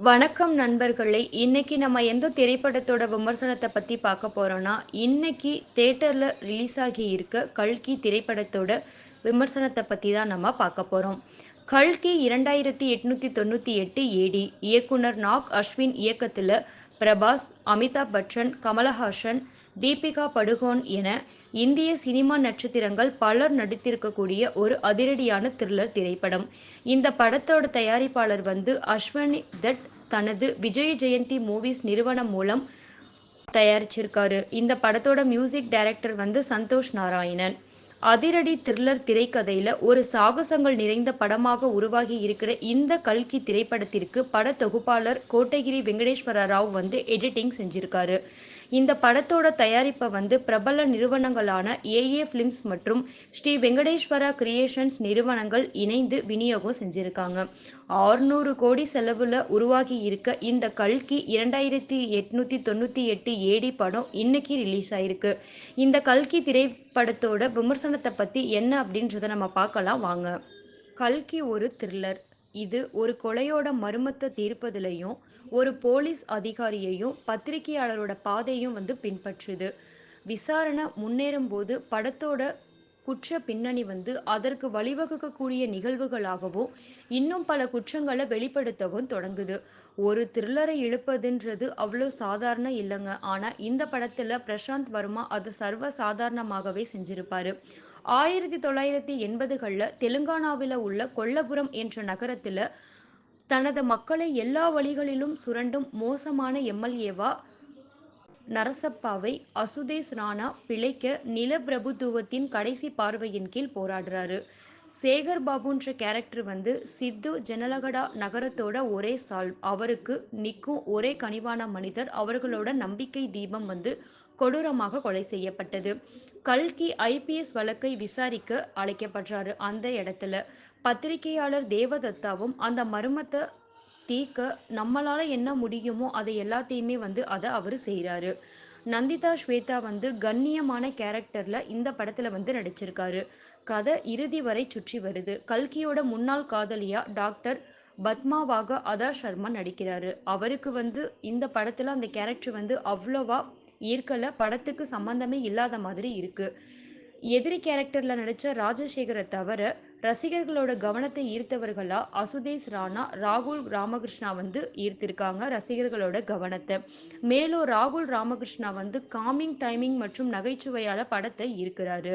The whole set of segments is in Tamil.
வணக்கம் நண்பர்களே. இன்னைக்கு நம்ம எந்த திரைப்படத்தோட விமர்சனத்தை பற்றி பார்க்க போகிறோன்னா இன்னைக்கு தேட்டரில் ரிலீஸ் ஆகி இருக்க கல்கி திரைப்படத்தோட விமர்சனத்தை பற்றி தான் நம்ம பார்க்க போகிறோம் கல்கி இரண்டாயிரத்தி எட்நூற்றி தொண்ணூற்றி எட்டு ஏடி இயக்குனர் நாக் அஸ்வின் இயக்கத்தில் பிரபாஸ் அமிதாப் பச்சன் கமலஹாசன் தீபிகா படுகோன் என இந்திய சினிமா நட்சத்திரங்கள் பலர் நடித்திருக்கக்கூடிய ஒரு அதிரடியான த்ரில்லர் திரைப்படம். இந்த படத்தோட தயாரிப்பாளர் வந்து அஸ்வனி தட் தனது விஜய் ஜெயந்தி மூவிஸ் நிறுவனம் மூலம் தயாரிச்சிருக்காரு. இந்த படத்தோட மியூசிக் டைரக்டர் வந்து சந்தோஷ் நாராயணன். அதிரடி த்ரில்லர் திரைக்கதையில் ஒரு சாகசங்கள் நிறைந்த படமாக உருவாகி இருக்கிற இந்த கல்கி திரைப்படத்திற்கு பட தொகுப்பாளர் கோட்டகிரி வெங்கடேஸ்வர ராவ் வந்து எடிட்டிங் செஞ்சிருக்காரு. இந்த படத்தோட தயாரிப்பை வந்து பிரபல நிறுவனங்களான ஏஏ ஃபிலிம்ஸ் மற்றும் ஸ்ரீ வெங்கடேஸ்வரா கிரியேஷன்ஸ் நிறுவனங்கள் இணைந்து விநியோகம் செஞ்சுருக்காங்க. ஆறுநூறு கோடி செலவில் உருவாகி இருக்க இந்த கல்கி இரண்டாயிரத்தி எட்நூற்றி தொண்ணூற்றி எட்டு ஏடி படம் இன்னைக்கு ரிலீஸ் ஆயிருக்கு. இந்த கல்கி திரைப்படத்தோட விமர்சனத்தை பற்றி என்ன அப்படின்றத நம்ம பார்க்கலாம். வாங்க. கல்கி ஒரு த்ரில்லர் இது ஒரு கொலையோட மர்மத்தை தீர்ப்பதுலையும் ஒரு போலீஸ் அதிகாரியையும் பத்திரிகையாளரோட பாதையும் வந்து பின்பற்றுது. விசாரணை முன்னேறும் போது படத்தோட குற்ற பின்னணி வந்து அதற்கு வழிவகுக்கக்கூடிய நிகழ்வுகளாகவும் இன்னும் பல குற்றங்களை வெளிப்படுத்தவும் தொடங்குது. ஒரு த்ரில்லரை இழுப்பதுன்றது அவ்வளோ சாதாரண இல்லைங்க. ஆனால் இந்த படத்தில் பிரசாந்த் வர்மா அது சர்வ சாதாரணமாகவே செஞ்சிருப்பாரு. ஆயிரத்தி தொள்ளாயிரத்தி எண்பதுகளில் தெலுங்கானாவில் உள்ள கொல்லபுரம் என்ற நகரத்தில் தனது மக்களை எல்லா வழிகளிலும் சுரண்டும் மோசமான எம்எல்ஏவா நரசப்பாவை அசுதேஷ் ராணா பிழைக்க நிலப்பிரபுத்துவத்தின் கடைசி பார்வையின் கீழ் போராடுறாரு. சேகர் பாபுன்ற கேரக்டர் வந்து சித்து ஜனலகடா நகரத்தோட ஒரே சால்வ் அவருக்கு நிற்கும் ஒரே கனிவான மனிதர். அவர்களோட நம்பிக்கை தீபம் வந்து கொடூரமாக கொலை செய்யப்பட்டது. கல்கி ஐபிஎஸ் வழக்கை விசாரிக்க அழைக்கப்படுறாரு அந்த இடத்துல பத்திரிகையாளர் தேவதத்தாவும் அந்த மர்மத்தை தீர்க்க நம்மளால் என்ன முடியுமோ அதை எல்லாத்தையுமே வந்து அதை அவர் செய்கிறாரு நந்திதா ஸ்வேதா வந்து கண்ணியமான கேரக்டரில் இந்த படத்தில் வந்து நடிச்சிருக்காரு. கதை இறுதி வரை சுற்றி வருது. கல்கியோட முன்னாள் காதலியா டாக்டர் பத்மாவாக அதா சர்மா நடிக்கிறாரு. அவருக்கு வந்து இந்த படத்தில் அந்த கேரக்டர் வந்து அவ்வளோவா ஈர்க்கல படத்துக்கு சம்மந்தமே இல்லாத மாதிரி இருக்குது எதிரி கேரக்டரில் நடித்த ராஜசேகரை தவிர ரசிகர்களோட கவனத்தை ஈர்த்தவர்களாக அசுதேஷ் ராணா ராகுல் ராமகிருஷ்ணா வந்து ஈர்த்திருக்காங்க ரசிகர்களோட கவனத்தை. மேலும் ராகுல் ராமகிருஷ்ணா வந்து காமிங் டைமிங் மற்றும் நகைச்சுவையால் படத்தை ஈர்க்கிறாரு.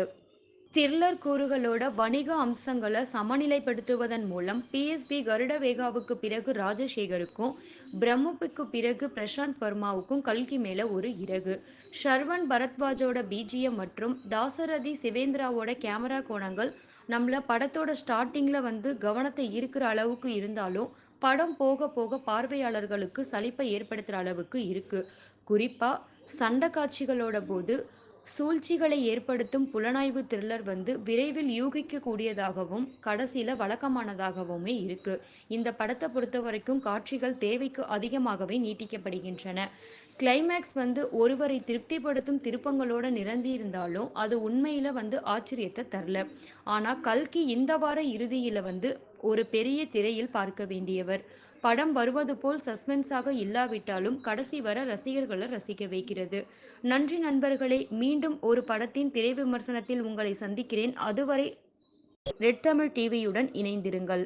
த்ரில்லர் கூறுகளோட வணிக அம்சங்களை சமநிலைப்படுத்துவதன் மூலம் பிஎஸ்பி கருடவேகாவுக்கு பிறகு ராஜசேகருக்கும் பிரம்முப்புக்கு பிறகு பிரசாந்த் வர்மாவுக்கும் கல்கி மேல ஒரு இறகு. ஷர்வன் பரத்வாஜோட பிஜிஎம் மற்றும் தாசரதி சிவேந்திராவோட கேமரா கோணங்கள் நம்மள படத்தோட ஸ்டார்டிங்கில் வந்து கவனத்தை ஈர்க்கிற அளவுக்கு இருந்தாலும் படம் போக போக பார்வையாளர்களுக்கு சலிப்பை ஏற்படுத்துகிற அளவுக்கு இருக்குது குறிப்பாக சண்டை காட்சிகளோட போது சூழ்ச்சிகளை ஏற்படுத்தும் புலனாய்வு த்ரில்லர் வந்து விரைவில் யூகிக்கக்கூடியதாகவும் கடைசியில் வழக்கமானதாகவுமே இருக்குது இந்த படத்தை பொறுத்த வரைக்கும் காட்சிகள் தேவைக்கு அதிகமாகவே நீட்டிக்கப்படுகின்றன. கிளைமேக்ஸ் வந்து ஒருவரை திருப்திப்படுத்தும் திருப்பங்களோட நிரம்பியிருந்தாலும் அது உண்மையில் வந்து ஆச்சரியத்தை தரல. ஆனால் கல்கி இந்த வார இறுதியில் வந்து ஒரு பெரிய திரையில் பார்க்க வேண்டியவர். படம் வருவது போல் சஸ்பென்ஸாக இல்லாவிட்டாலும் கடைசி வர ரசிகர்களை ரசிக்க வைக்கிறது. நன்றி நண்பர்களே மீண்டும் ஒரு படத்தின் திரை விமர்சனத்தில் உங்களை சந்திக்கிறேன். அதுவரை ரெட் தமிழ் டிவியுடன் இணைந்திருங்கள்.